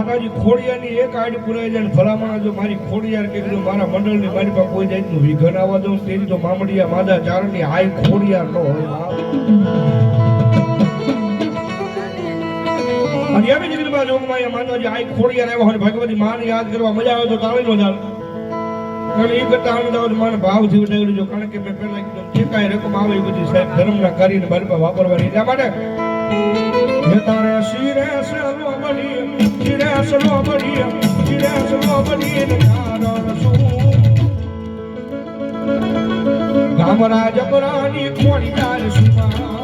માતાજી ખોડિયાની એક આડ પુરાઈ જાય ભલામણ જો મારી ખોડિયાર કીધું મારા મંડળની મારી પાસે કોઈ જાતનું વિઘન આવવા દઉં તેની તો મામડિયા માદા ચારણની હાય ખોડિયાર નો હોય અને એવી જ રીતે જોગમાં માતાજી હાય ખોડિયાર આવ્યા હોય ભગવતી માને યાદ કરવા મજા આવે તો તાળી નો ચાલે કારણ એ કરતા તો મારે ભાવથી ઉડાવી જો, કારણ કે મેં પહેલા એકદમ કાંઈ રકમ આવે બધી સાહેબ, ધર્મના કાર્યને મારી પાસે વાપરવાની. એટલા માટે તારે શિરે સર્વ બની શિરે સલો ગામરા જબરાની કોણી તાર સુમા.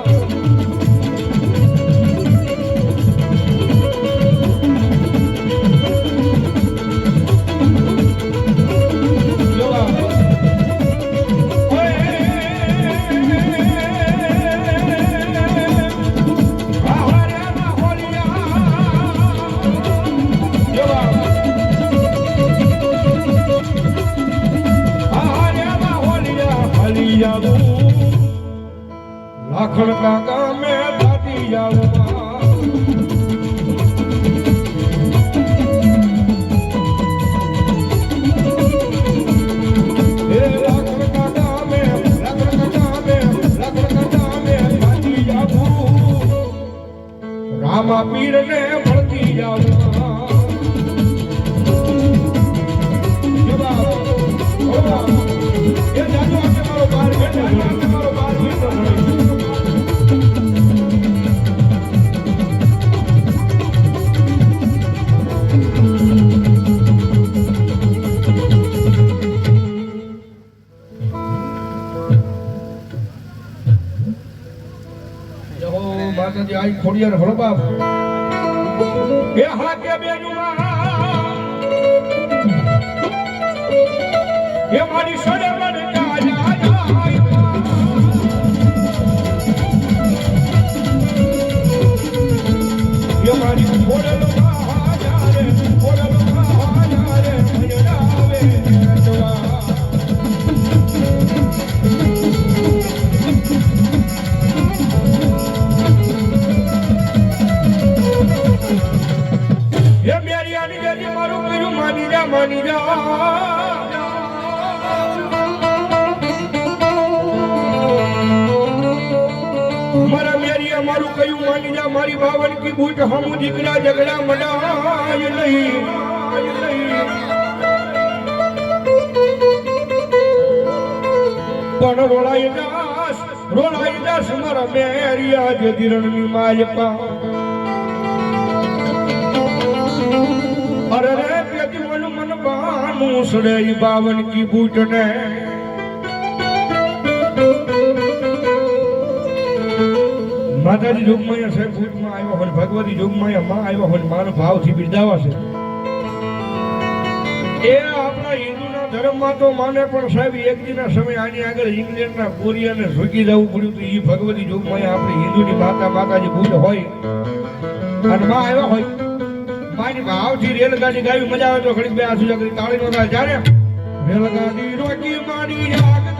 માતાજી આઈ ખોડિયાર ભલો બાપ એ હા કે બેજુમાં એ મારી સડે મેરી કર્યું માની જા મારા મેરી મારું કયું માની જા, મારી બાવન કી બૂટ હમ દીકરા ઝઘડા મડાય નહીં. પણ રોળાઈ દાસ રોળાઈ દાસ મારા મેરિયા જે માય માયપા અરે રે પેટી મન બાનું સડે બાવન કી બૂટ ને માતાજી જોગમાયા સાહેબ ભૂતમાં આવ્યો હોય ભગવતી જોગમાયા માં આવ્યો હોય માનો ભાવથી બિરદાવા છે. એ આપણા હિન્દુના ધર્મમાં તો માને પણ સાહેબ, એક દિના સમય આની આગળ ઇંગ્લેન્ડના કોરિયાને ઝૂકી જવું પડ્યું તો એ ભગવતી જોગમાયા આપણી હિન્દુની માતા માતાજી ભૂત હોય. અને માં આવ્યા હોય. મારી ભાવથી રેલગાડી ગાવી, મજા આવે તો ખરીદ બે આસુ કરી તાળી નો થાય રેલગાડી રોકી મારી આગગાડી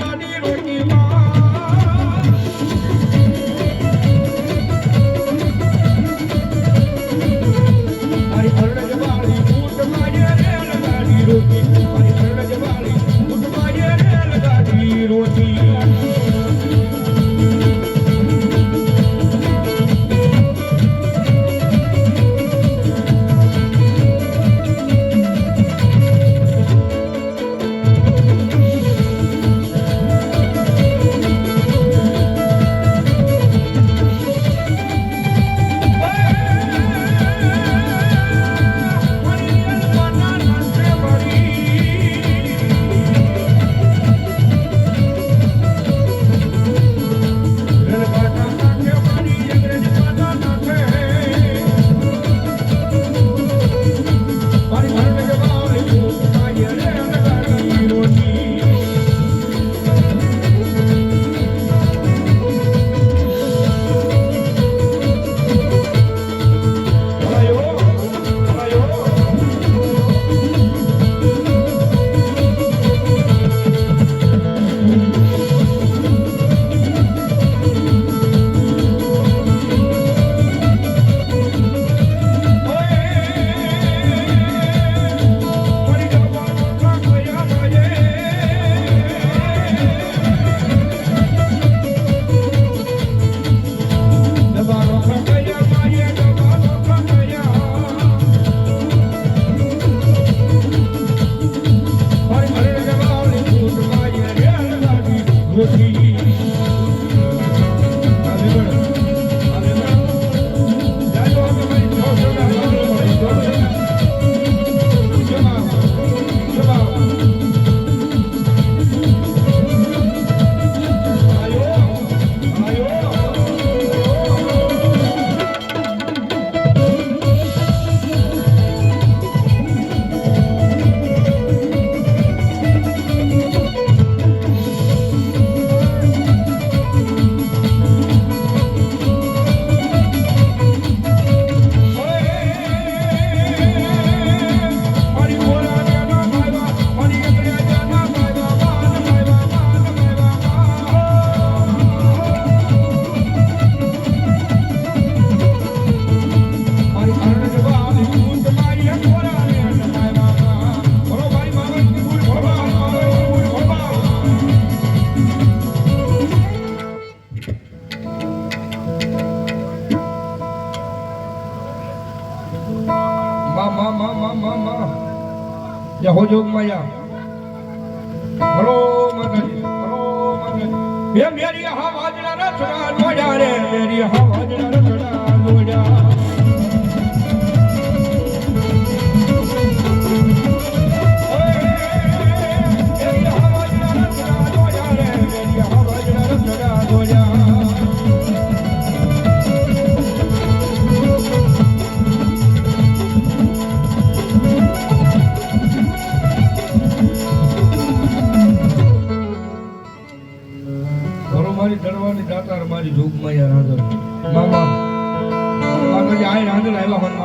જય હો જોગ માયા. હલો માતાજી હલો માતાજી એ મેરી હા વાજના રચના દોડ્યા રે મેરી હા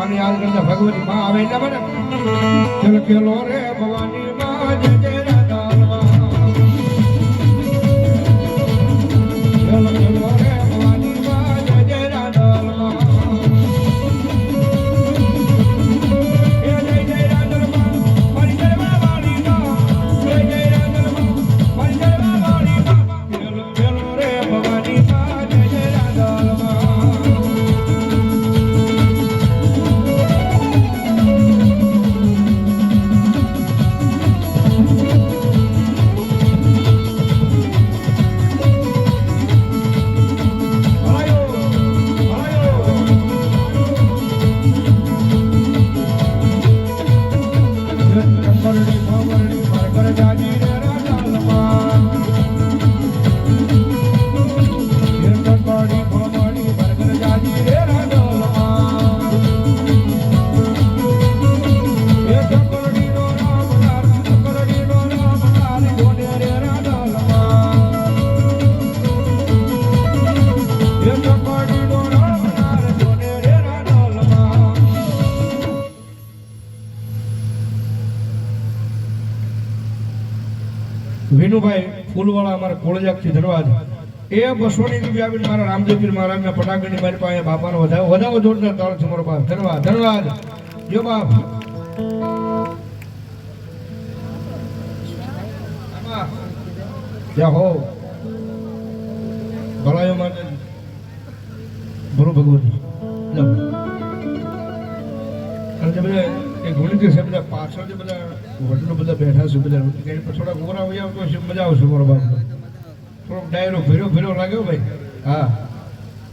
આવ્યા યાદ કરતા ભગવતી માં આવે એટલા રે ભવાની માં જય. વિનુભાઈ ફૂલવાળા અમારા કોળજાકથી ધનવાદ એ બસોની રૂપિયા આવીને મારા રામદેવપીર મહારાજના પટાકની મારી પાસે બાપાનો વધારે વધાવો જોરદાર તાળ છે મારો બાપ. ધન્યવાદ ધન્યવાદ. જો બાપ. આમાં. હો. ભલાયો માટે. ગુરુ ભગવતી બધા પાછળ બધા વડીલો બધા બેઠા છે, બધા કઈ પણ થોડાક ઓરા મજા આવશે મારો બાપ થોડોક ડાયરો ફેરો ફેરો લાગ્યો ભાઈ. હા.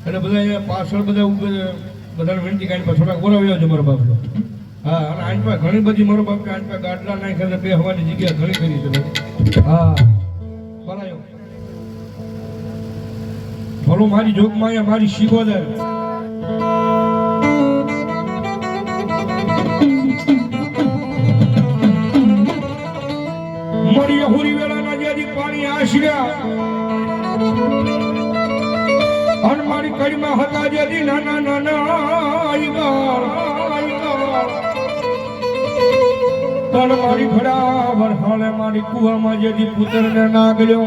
એટલે બધા અહીંયા પાછળ બધા બધાને વિનંતી કાંઈ પણ થોડાક ઓરા આવજો મારો બાપ હા, અને પાસે ઘણી બધી મારો બાપ પાસે ગાડલા નાખે બે હવાની જગ્યા ઘણી કરી છે હા. ભલાયો ભલો મારી જોગમાં મારી શિકોદર મળી હુરી વેળાના જેથી પાણી આશર્યા. અન મારી કડીમાં હતા જે નાના નાના. તન મારી ખડા વરહાલે મારી કુવામાં જેથી પુત્રને નાગલ્યો.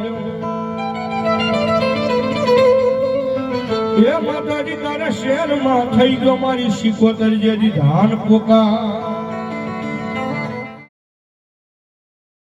એ માતાજી તારા શહેરમાં થઈ ગયો મારી સિકોતર જેથી ધાન પોકા